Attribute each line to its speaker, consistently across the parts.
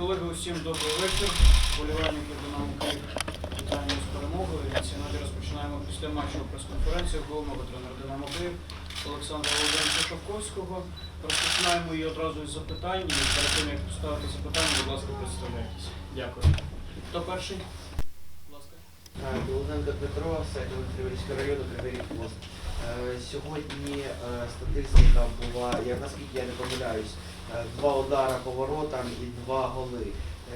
Speaker 1: колеги, усім добрий вечір. Болівальники Динамо Київ. Вітаємо з перемогою. І Сьогодні розпочинаємо після матчу прес-конференцію головного тренера Динамо Київ Олександра Володимировича Шовковського. Розпочинаємо її одразу із запитань. І перед тим, як поставити запитання, будь ласка, представляйтесь. Дякую. Хто перший? Будь ласка.
Speaker 2: Білозенко Петро, сайт Криворізького району, Кривий Пост. Е, Сьогодні е, статистика була, я наскільки я не помиляюсь, е, два удара по воротам і два голи.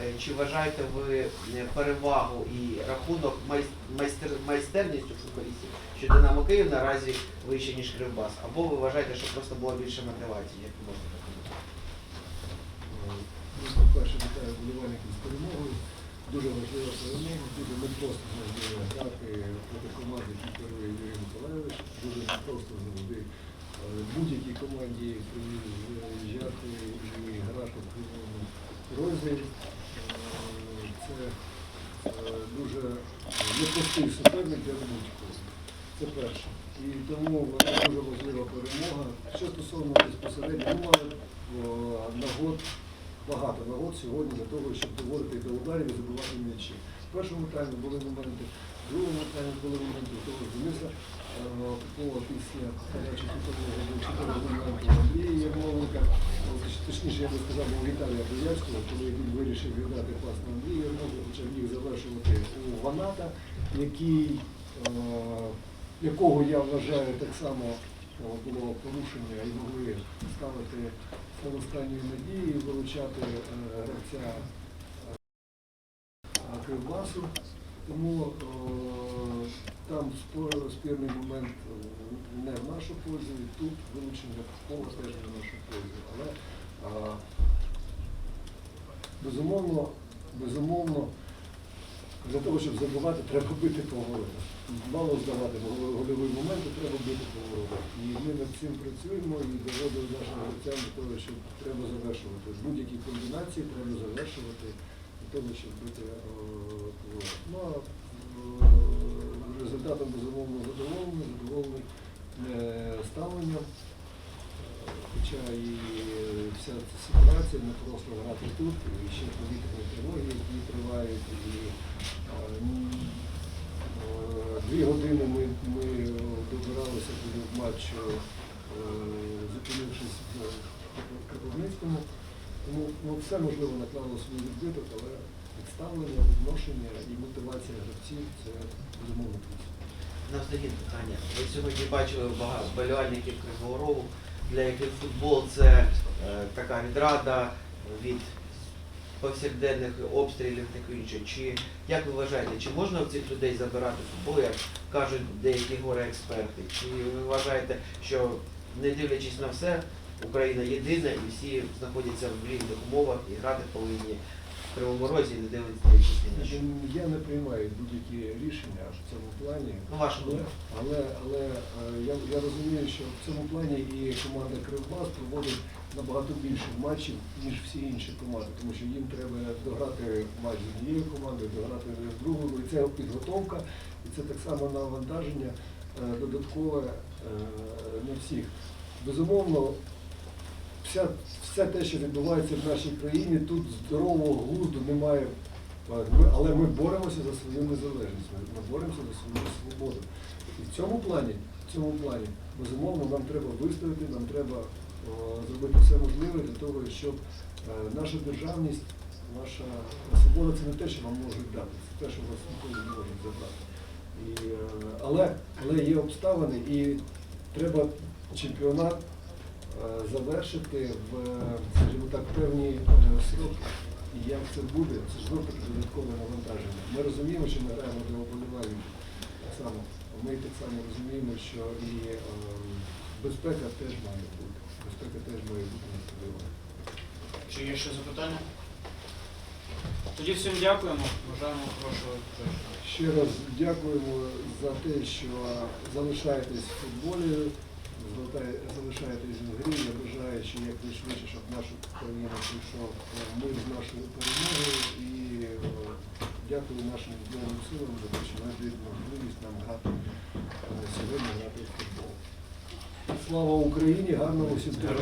Speaker 2: Е, Чи вважаєте ви е, перевагу і рахунок майс- майстер, майстерністю футболістів, що Динамо Київ наразі вище, ніж Кривбас? Або ви вважаєте, що просто була більше мотивації, як можна так
Speaker 3: По-перше, вітаю вболівальників з перемогою. Дуже важлива перемога, дуже непросто завжди грати проти команди, які керує Юрій Миколайович. Дуже непросто е, будь-якій команді приїжджати і грати в кривому розі. Е, Це е, дуже непростий суперник для будь-кого. Це перше. І тому дуже важлива перемога. Що стосовно безпосередньо, ми мали о, нагод, багато нагод сьогодні для того, щоб доводити до ударів і забивати м'ячі. В першому таймі були моменти, в другому таймі були моменти, того Дениса е, Попова після був у Андрія Ярмоленка, точніше, я би сказав, у Віталія Боярського, коли він вирішив віддати пас на Андрія Ярмоленка, почав їх завершувати у Ваната, який е, якого я вважаю так само було порушення і могли ставити останньої надії, вилучати е, гравця е, Кривбасу. Тому е, там спірний момент е, не в нашу пользу, і тут вилучення пола теж не в нашу пользу. Але е, безумовно, безумовно, для того, щоб забувати, треба бити по воротах. Мало здавати гол- гольові моменти, треба бити по воротах. І ми над цим працюємо і доводимо нашим гравцям до того, що треба завершувати. Будь-які комбінації треба завершувати для того, щоб бити е, по воротах. Ну, а е, результатом безумовно задоволений, задоволений ставленням. Хоча і вся ця ситуація не просто грати тут, і ще повітряні тривоги, які тривають, і м, е, дві години ми, ми добиралися до матчу, е, зупинившись в Кропивницькому. Тому ну, все можливо наклало свій відбиток, але відставлення, відношення і мотивація гравців це безумовно.
Speaker 2: На останнє питання. Ви сьогодні бачили багато вболівальників Кривого Рогу, для яких футбол це е, така відрада від повсякденних обстрілів таке інше. Чи як ви вважаєте, чи можна в цих людей забирати футбол, як кажуть деякі горе експерти? Чи ви вважаєте, що не дивлячись на все, Україна єдина і всі знаходяться в рівних умовах і грати повинні Кривому Розі, не ні на?
Speaker 3: Я не приймаю будь-які рішення в цьому плані.
Speaker 2: Ну, ваша
Speaker 3: Але,
Speaker 2: думка.
Speaker 3: але, але е, я, я розумію, що в цьому плані і команда Кривбас проводить набагато більше матчів, ніж всі інші команди, тому що їм треба дограти матч з однією командою, дограти з другою. І це підготовка, і це так само навантаження е, додаткове е, на всіх. Безумовно, вся, все те, що відбувається в нашій країні, тут здорового глузду немає. Але ми боремося за свою незалежність, ми боремося за свою свободу. І в цьому плані, в цьому плані, безумовно, нам треба вистояти, нам треба о, зробити все можливе для того, щоб е, наша державність, наша свобода це не те, що вам можуть дати, це те, що вас ніколи не можуть забрати. І, е, але, але є обставини і треба чемпіонат е, завершити в, скажімо так, певні е, сроки. І як це буде, це ж знову таки додаткове навантаження. Ми розуміємо, що ми граємо для вболівальників. Так само. Ми так само розуміємо, що і е, безпека теж має бути. Безпека теж має бути на стадіоні.
Speaker 1: Чи є ще запитання? Тоді всім дякуємо. Бажаємо хорошого.
Speaker 3: Ще раз дякуємо за те, що залишаєтесь в футболі, золотай- залишаєтесь в грі. Я бажаю, що якнайшвидше, щоб нашу країну прийшов мир з нашою перемогою. І дякую нашим Збройним силам за те, що вони дають можливість нам грати е, сьогодні грати в футбол. Слава Україні! Гарного всім тижня!